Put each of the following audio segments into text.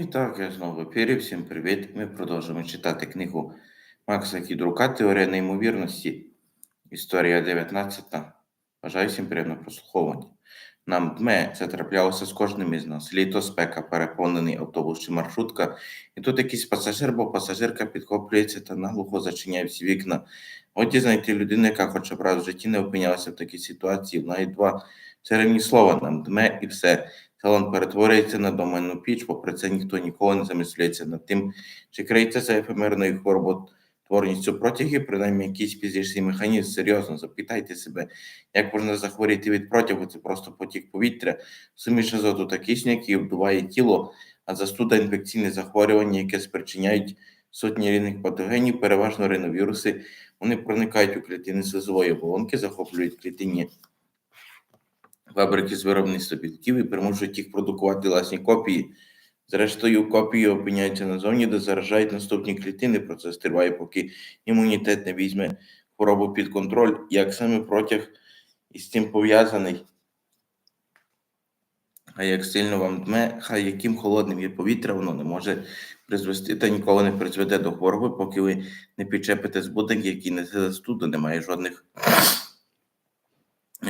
І так, я знову в ефірі. Всім привіт. Ми продовжуємо читати книгу Макса Кідрука Теорія неймовірності. Історія 19. Бажаю всім приємного прослуховування. Нам дме це траплялося з кожним із нас. Літо, спека, переповнений автобус чи маршрутка. І тут якийсь пасажир, бо пасажирка підхоплюється та наглухо зачиняє всі вікна. Годі знайти людину, яка хоча б раз в житті не опинялася в такій ситуації. Навіть два чарівні слова нам дме і все. Салон перетворюється на доменну піч, попри це ніхто ніколи не замисляється над тим, чи криється за ефемерною хвороботворністю протягів, принаймні якийсь фізичний механізм. Серйозно, запитайте себе, як можна захворіти від протягу, це просто потік повітря, суміш азоту та кисню, який обдуває тіло, а застуда інфекційне захворювання, яке спричиняють сотні різних патогенів, переважно риновіруси, вони проникають у клітини слизової оболонки, захоплюють клітинні фабрики з виробництва білків і примушують їх продукувати власні копії. Зрештою, копії опиняються назовні, де заражають наступні клітини. Процес триває, поки імунітет не візьме хворобу під контроль, як саме протяг із цим пов'язаний. А як сильно вам дме, хай яким холодним є повітря, воно не може призвести та ніколи не призведе до хвороби, поки ви не підчепите збудник, який несе застуду, немає жодних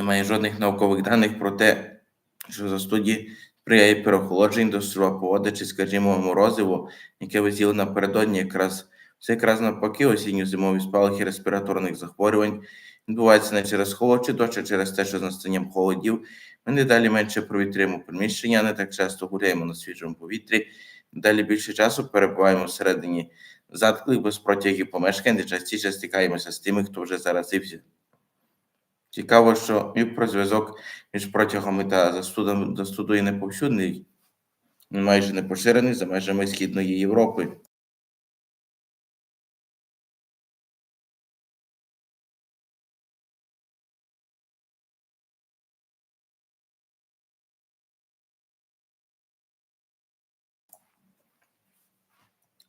немає жодних наукових даних про те, що застуді сприяє переохолодженню до погоди, чи, скажімо, морозиво, яке ви з'їли напередодні, якраз все якраз навпаки, осінньо-зимові спалахи респіраторних захворювань відбуваються не через холод чи дощ, а через те, що з настанням холодів ми не далі менше провітрюємо приміщення, не так часто гуляємо на свіжому повітрі, далі більше часу перебуваємо всередині затклих без протягів помешкань, де частіше стикаємося з тими, хто вже заразився. Цікаво, що міф про зв'язок між протягами та застудом застудою неповсюдний, майже не поширений за межами Східної Європи.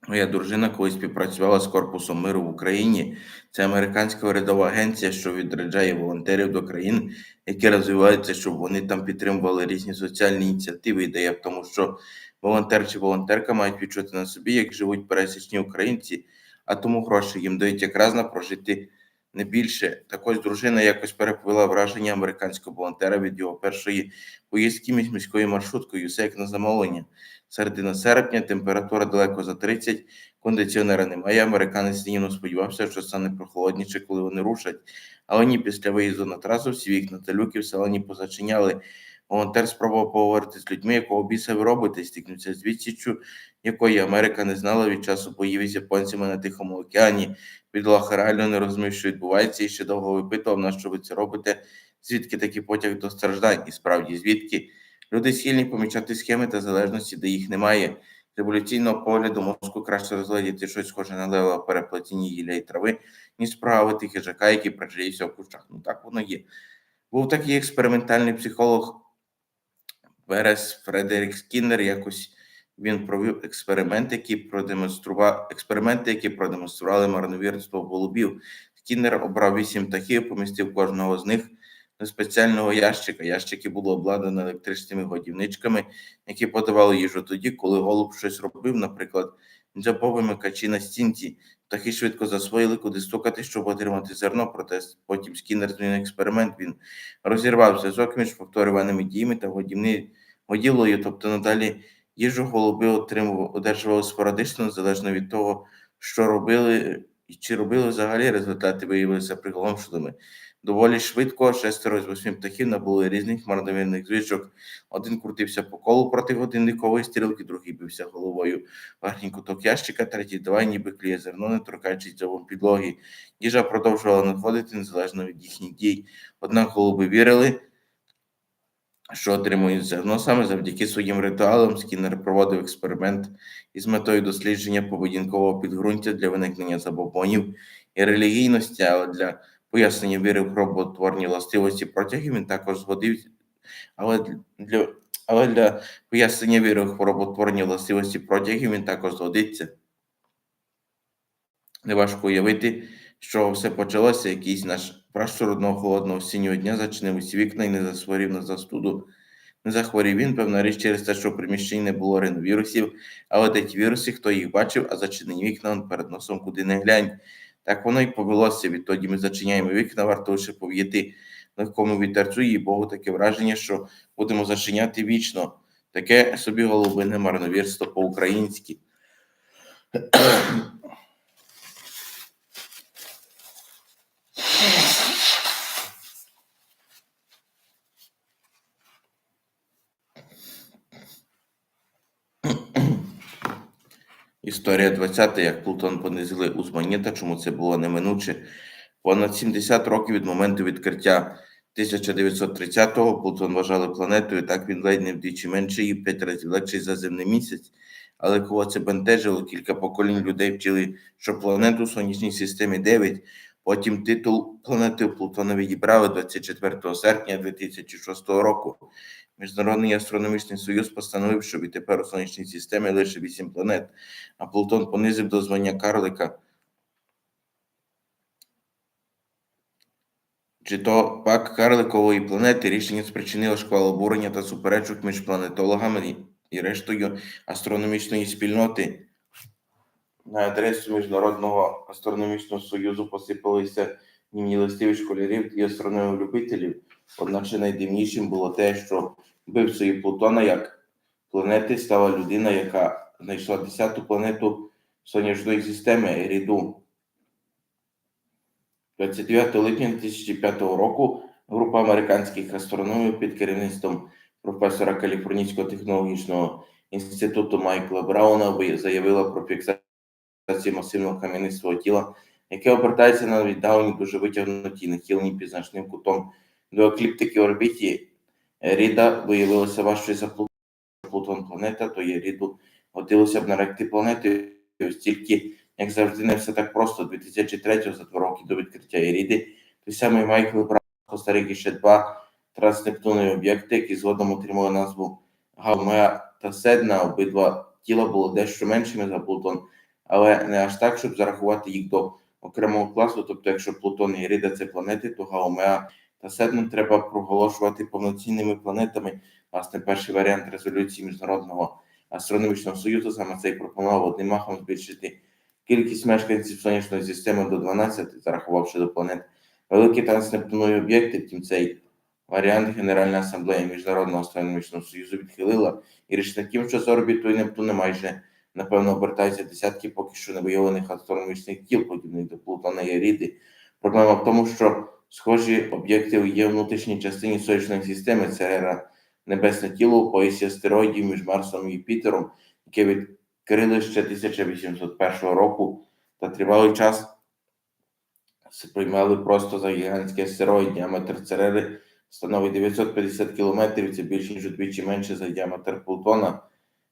Моя дружина колись співпрацювала з Корпусом миру в Україні. Це американська урядова агенція, що відряджає волонтерів до країн, які розвиваються, щоб вони там підтримували різні соціальні ініціативи. Ідея в тому, що волонтер чи волонтерка мають відчути на собі, як живуть пересічні українці, а тому гроші їм дають якраз на прожити не більше. Також дружина якось переповіла враження американського волонтера від його першої поїздки між міською маршруткою, все як на замовлення. Середина серпня, температура далеко за 30, кондиціонера немає. Американець Ніно сподівався, що стане прохолодніше, коли вони рушать. Але ні, після виїзду на трасу всі вікна та люки в селені позачиняли. Волонтер спробував поговорити з людьми, якого біса ви робите, стикнувся з відсіччю, якої Америка не знала від часу боїв із японцями на Тихому океані. Підлога реально не розумів, що відбувається, і ще довго випитував, на що ви це робите, звідки такий потяг до страждань, і справді звідки. Люди схильні помічати схеми та залежності, де їх немає. Революційного погляду мозку краще розглядіти щось схоже на лева переплетіння гілля і трави, ніж справити хижака, який прижився в кущах. Ну так воно є. Був такий експериментальний психолог Верес Фредерік Скіннер. Якось він провів експеримент, які продемонстрував експерименти, які продемонстрували марновірство голубів. Скіннер обрав вісім птахів, помістив кожного з них спеціального ящика. Ящики були обладнані електричними годівничками, які подавали їжу тоді, коли голуб щось робив, наприклад, микачі на стінці. Птахи швидко засвоїли, куди стукати, щоб отримати зерно. Проте потім скінер змінив експеримент. Він розірвав зв'язок між повторюваними діями та годівни, годілою, тобто надалі їжу голуби отримували, одержували спорадично, залежно від того, що робили і чи робили взагалі результати виявилися приголомшливими. Доволі швидко шестеро з восьми птахів набули різних марновірних звичок. Один крутився по колу проти годинникової стрілки, другий бився головою верхній куток ящика, третій давай, ніби кліє зерно, не торкаючись дзьобом підлоги. Їжа продовжувала надходити незалежно від їхніх дій. Однак голуби вірили, що отримують зерно саме завдяки своїм ритуалам. Скіннер проводив експеримент із метою дослідження поведінкового підґрунтя для виникнення забобонів і релігійності, але для пояснення віри в хроботворні властивості протягів він також згодився, але для але для пояснення віри в хвороботворні властивості протягів він також згодиться. Неважко уявити, що все почалося, якийсь наш пращур одного холодного осіннього дня зачинив усі вікна і не засворів на застуду. не захворів він, певна річ через те, що в приміщенні не було риновірусів, але де ті віруси, хто їх бачив, а зачинені вікна перед носом куди не глянь. Так воно й повелося. Відтоді ми зачиняємо вікна, варто лише пов'яти легкому вітерцю, і Богу таке враження, що будемо зачиняти вічно. Таке собі голубине марновірство по-українськи. Історія 20 як Плутон понизили у звання, та чому це було неминуче. Понад 70 років від моменту відкриття 1930-го Плутон вважали планетою, так він ледь не вдвічі менший і п'ять разів легший за земний місяць. Але кого це бентежило, кілька поколінь людей вчили, що планету в сонячній системі 9. Потім титул планети Плутона відібрали 24 серпня 2006 року. Міжнародний астрономічний союз постановив, що відтепер у сонячній системі лише 8 планет, а Плутон понизив до звання карлика. Чи то пак карликової планети рішення спричинило шквал обурення та суперечок між планетологами і рештою астрономічної спільноти. На адресу Міжнародного астрономічного союзу посипалися німні листи школярів і астрономів-любителів. Одначе найдивнішим було те, що вбивцею Плутона як планети стала людина, яка знайшла 10-ту планету сонячної системи Еріду. 29 липня 2005 року група американських астрономів під керівництвом професора Каліфорнійського технологічного інституту Майкла Брауна заявила про фіксацію масивного кам'янистого тіла, яке обертається на віддаленій дуже витягнутій нахиленій під значним кутом до екліптики орбіті. Ріда виявилася важчою за Плутон планета, то є ріду годилося б наректи планетою, ось тільки як завжди, не все так просто. 2003 за два роки до відкриття Іріди, той самий Майкл Браун спостеріг ще два транснептунні об'єкти, які згодом отримали назву Гаумеа та Седна. Обидва тіла були дещо меншими за Плутон, але не аж так, щоб зарахувати їх до окремого класу. Тобто, якщо Плутон і Іріда це планети, то Гаумеа та Седну треба проголошувати повноцінними планетами. Власне, перший варіант резолюції Міжнародного астрономічного союзу саме цей пропонував одним махом збільшити кількість мешканців сонячної системи до 12, зарахувавши до планет великі транснептунові об'єкти. Втім, цей варіант Генеральна асамблея Міжнародного астрономічного союзу відхилила і річ тим, що з орбітою Нептуна майже напевно обертаються десятки поки що не виявлених астрономічних тіл, подібних до Плутона і Ріди. Проблема в тому, що схожі об'єкти є внутрішній частині сонячної системи. Це небесне тіло у поясі астероїдів між Марсом і Юпітером, яке відкрили ще 1801 року та тривалий час сприймали просто за гігантський астероїд. Діаметр Церери становить 950 кілометрів, це більше ніж удвічі менше за діаметр Плутона.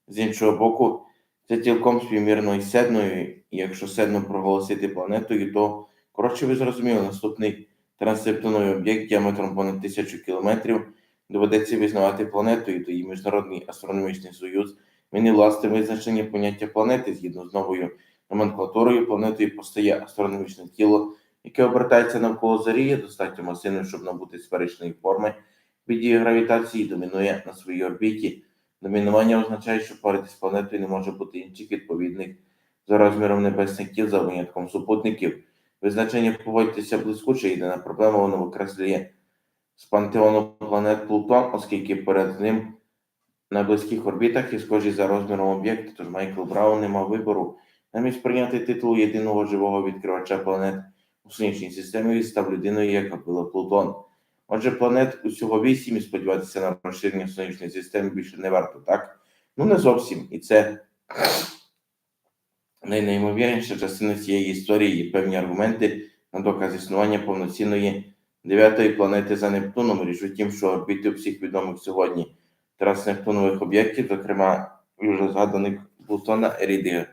З іншого боку, це цілком співмірно із Седною, якщо Седну проголосити планетою, то, коротше, ви зрозуміли, наступний транссептоновий об'єкт діаметром понад тисячу кілометрів доведеться визнавати планетою, то і Міжнародний астрономічний союз Змінив власне визначення поняття планети згідно з новою номенклатурою. Планетою постає астрономічне тіло, яке обертається навколо зорі, достатньо масивним, щоб набути сферичної форми від дії гравітації, домінує на своїй орбіті. Домінування означає, що поряд з планетою не може бути інших відповідних за розміром небесних тіл за винятком супутників. Визначення погодьтеся блискуче, єдина проблема воно викреслює з пантеону планет Плутон, оскільки перед ним на близьких орбітах і схожі за розміром об'єкти, тож Майкл Браун не мав вибору. Намість прийняти титул єдиного живого відкривача планет у сонячній системі він став людиною, яка била Плутон. Отже, планет усього вісім і сподіватися на розширення сонячної системи більше не варто, так? Ну, не зовсім. І це найнеймовірніша частина цієї історії є певні аргументи на доказ існування повноцінної дев'ятої планети за Нептуном. Річ у тім, що орбіти всіх відомих сьогодні транснептунових об'єктів, зокрема вже згаданих Плутона, Еріди,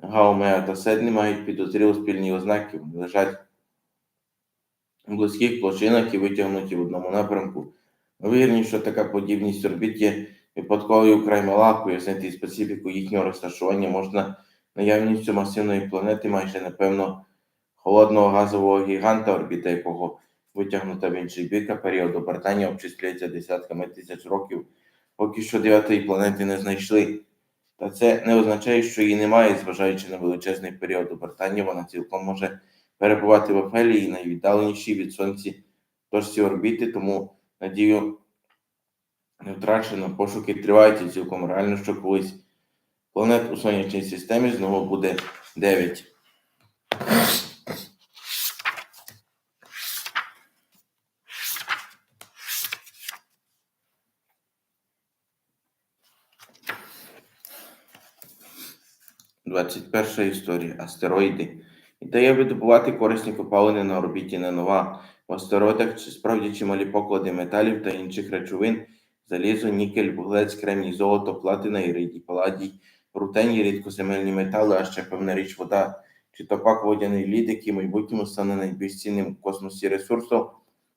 Гаумеа та Седні, мають підозріло спільні ознаки, вони лежать у близьких площинах і витягнуті в одному напрямку. Вірні, що така подібність орбіт є випадковою вкрай мала, пояснити специфіку їхнього розташування можна наявністю масивної планети, майже напевно холодного газового гіганта, орбіта якого витягнута в інший бік, а період обертання обчислюється десятками тисяч років поки що дев'ятої планети не знайшли. Та це не означає, що її немає, зважаючи на величезний період обертання, вона цілком може перебувати в Ефелії, найвіддаленішій від сонці точці орбіти, тому надію не втрачено. Пошуки тривають і цілком реально, що колись планет у сонячній системі знову буде 9. Двадцять перша історія. Астероїди. Ідея видобувати корисні копалини на орбіті не нова. В астероїдах чи справді чималі поклади металів та інших речовин, залізо, нікель, вуглець, кремній, золото, платина, іридій, паладій, рутені, рідкоземельні метали, а ще певна річ вода, чи то пак водяний лід, який в майбутньому стане найбільш цінним в космосі ресурсом,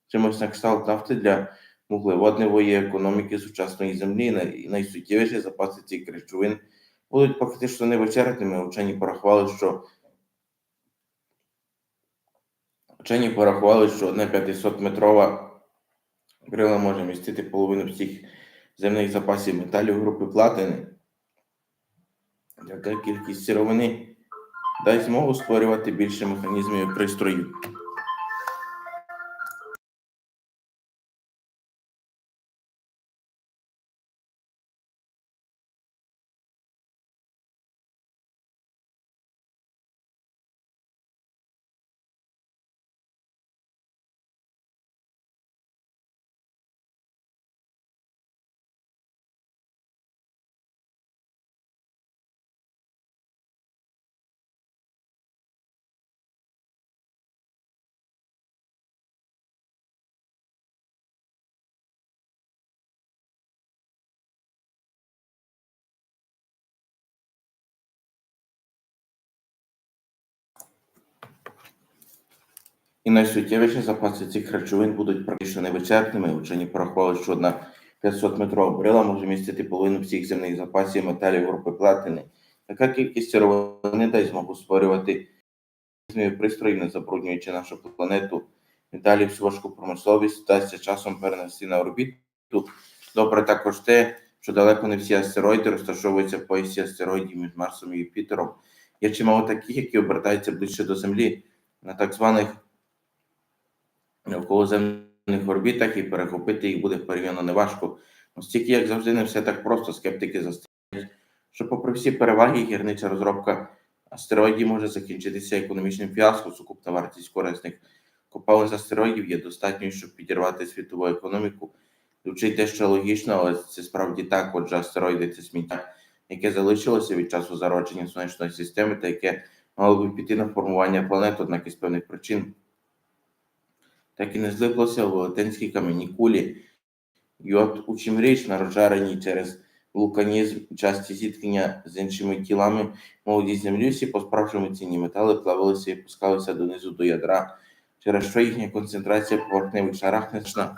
чимось на кшталт нафти для вуглеводневої економіки сучасної землі. Най- Найсуттєвіші запаси цих речовин будуть фактично невичерпними. Учені порахували, що Вчені порахували, що одна 500-метрова брила може містити половину всіх земних запасів металів групи платини. Така кількість сировини дасть змогу створювати більше механізмів і пристроїв. І найсуттєвіші запаси цих речовин будуть практично невичерпними. Учені порахували, що одна 500-метрова брила може містити половину всіх земних запасів металів групи платини. Така кількість сировини дасть змогу створювати і не забруднюючи нашу планету. Далі всю важку промисловість вдасться часом перенести на орбіту. Добре також те, що далеко не всі астероїди розташовуються в поясі астероїдів між Марсом і Юпітером. Є чимало таких, які обертаються ближче до Землі, на так званих навколоземних орбітах, і перехопити їх буде порівняно неважко. Оскільки, як завжди, не все так просто, скептики застерігають, що, попри всі переваги, гірнича розробка астероїдів може закінчитися економічним фіаско, сукупна вартість корисних копалин з астероїдів є достатньою, щоб підірвати світову економіку. Звучить дещо логічно, але це справді так. Отже, астероїди це сміття, яке залишилося від часу зародження сонячної системи, та яке мало би піти на формування планет, однак із певних причин. Так і не злиплося у велетенській кам'яній кулі. І от у чим річ на розжареній через вулканізм часті зіткнення з іншими тілами молоді землі всі по справжньому цінні метали плавилися і пускалися донизу до ядра, через що їхня концентрація в поверхневих шарах незначна.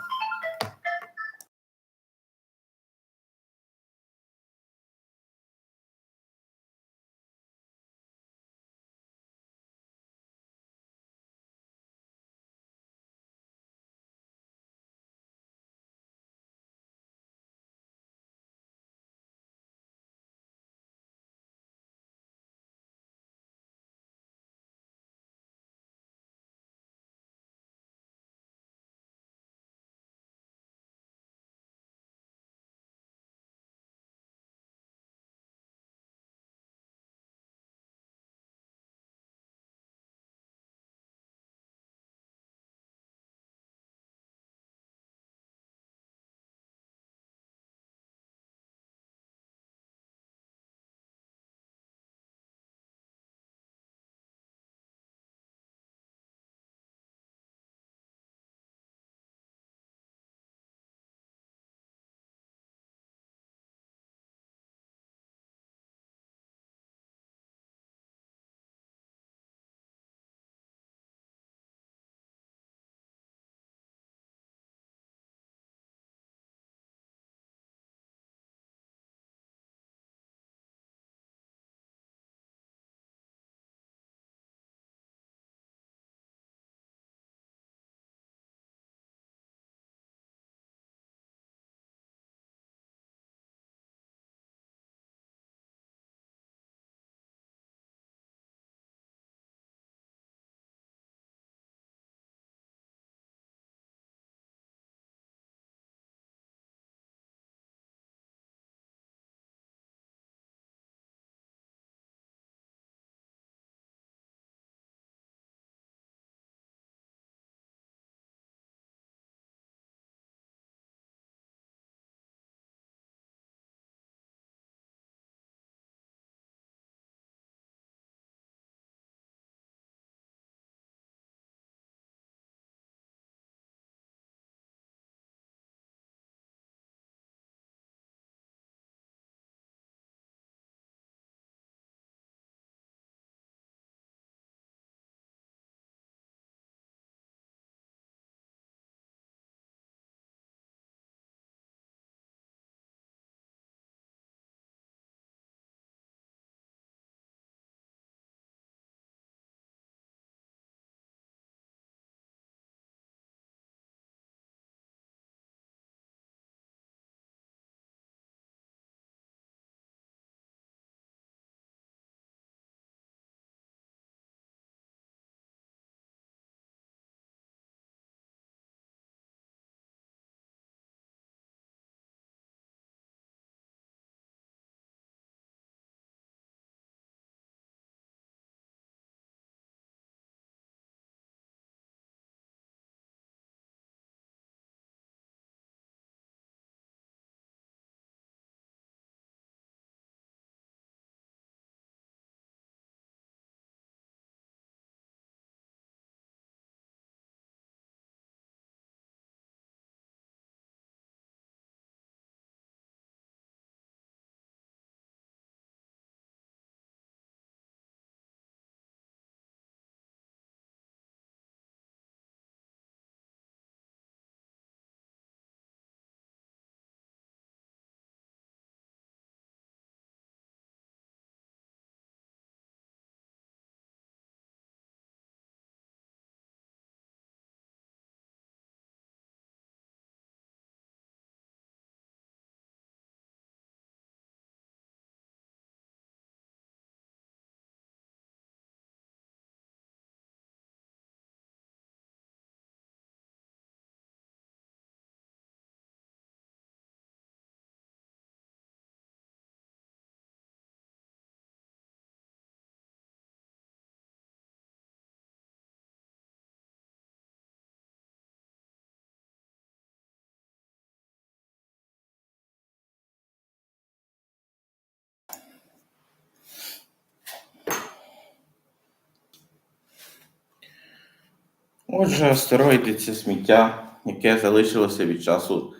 Отже, астероїди це сміття, яке залишилося від часу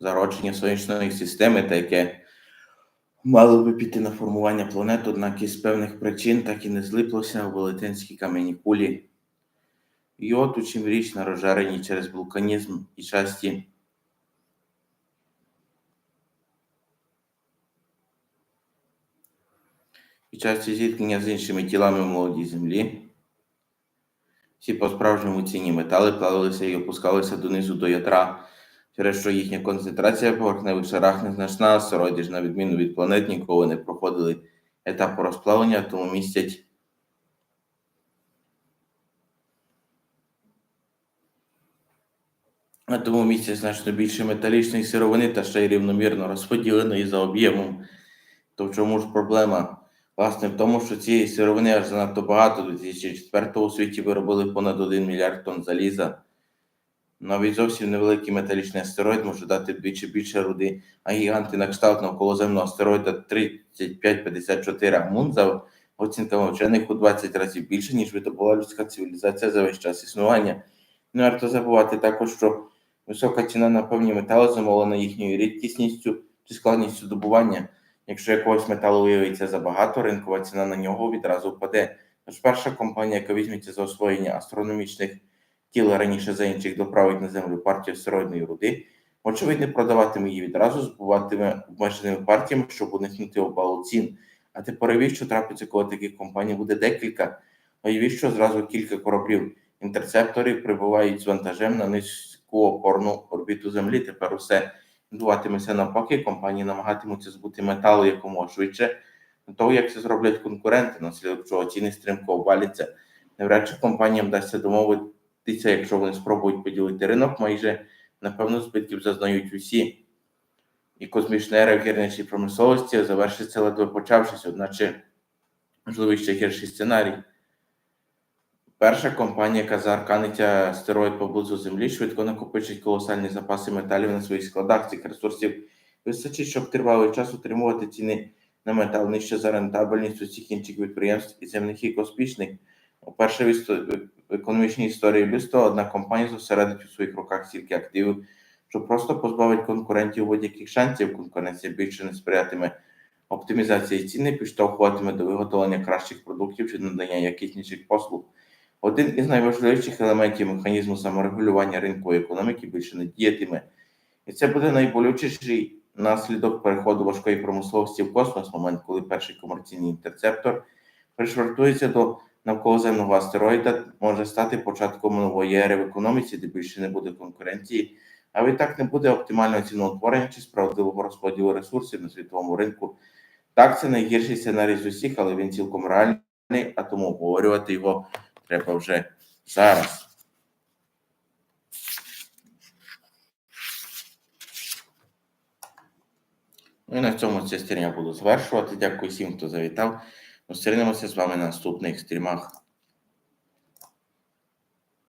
зародження сонячної системи, та яке мало би піти на формування планет, однак із певних причин так і не злиплося у велетенській кам'яній кулі. І от у чим річ на розжаренні через вулканізм і часті і часті зіткнення з іншими тілами в молодій землі. Всі по-справжньому цінні метали плавилися і опускалися донизу до ядра, через що їхня концентрація поверхневих шарах незначна, астероїди ж, на відміну від планет, ніколи не проходили етапу розплавлення, тому містять а тому місця значно більше металічної сировини та ще й рівномірно розподіленої за об'ємом. То в чому ж проблема? Власне, в тому, що цієї сировини аж занадто багато. До 2004 у світі виробили понад 1 мільярд тонн заліза. Навіть зовсім невеликий металічний астероїд може дати вдвічі більше руди, а гіганти на кшталт навколоземного астероїда 3554 Амун за оцінками вчених у 20 разів більше, ніж видобула людська цивілізація за весь час існування. Не варто забувати також, що висока ціна на певні метали замовлена їхньою рідкісністю чи складністю добування. Якщо якогось металу виявиться забагато, ринкова ціна на нього відразу впаде. Тож перша компанія, яка візьметься за освоєння астрономічних тіл раніше за інших доправить на землю партію астероїдної руди, очевидно, продаватиме її відразу, збуватиме обмеженими партіями, щоб уникнути обвалу цін. А тепер уявіть, що трапиться, коли таких компаній буде декілька. Уявіть, що зразу кілька кораблів інтерцепторів прибувають з вантажем на низьку опорну орбіту Землі. Тепер усе відбуватиметься навпаки, компанії намагатимуться збути металу якомога швидше, до того як це зроблять конкуренти, наслідок чого ціни стрімко обваляться. Навряд чи компаніям вдасться домовитися, якщо вони спробують поділити ринок, майже напевно збитків зазнають усі. І космічна ера гірничій промисловості завершиться ледве почавшись, одначе можливий ще гірший сценарій. Перша компанія, яка заарканить астероїд поблизу Землі, швидко накопичить колосальні запаси металів на своїх складах. Цих ресурсів вистачить, щоб тривалий час утримувати ціни на метал нижче за рентабельність усіх інших підприємств і земних і космічних. Уперше в, в економічній історії людства одна компанія зосередить у своїх руках стільки активів, що просто позбавить конкурентів будь-яких шансів. Конкуренція більше не сприятиме оптимізації ціни, підштовхуватиме до виготовлення кращих продуктів чи надання якісніших послуг. Один із найважливіших елементів механізму саморегулювання ринкової економіки більше не діятиме. І це буде найболючіший наслідок переходу важкої промисловості в космос, момент, коли перший комерційний інтерцептор пришвартується до навколоземного астероїда, може стати початком нової ери в економіці, де більше не буде конкуренції, а відтак не буде оптимального ціноутворення чи справедливого розподілу ресурсів на світовому ринку. Так, це найгірший сценарій з усіх, але він цілком реальний, а тому обговорювати його треба вже зараз. Ну і на цьому це я буду завершувати. Дякую всім, хто завітав. Зустрінемося з вами на наступних стрімах.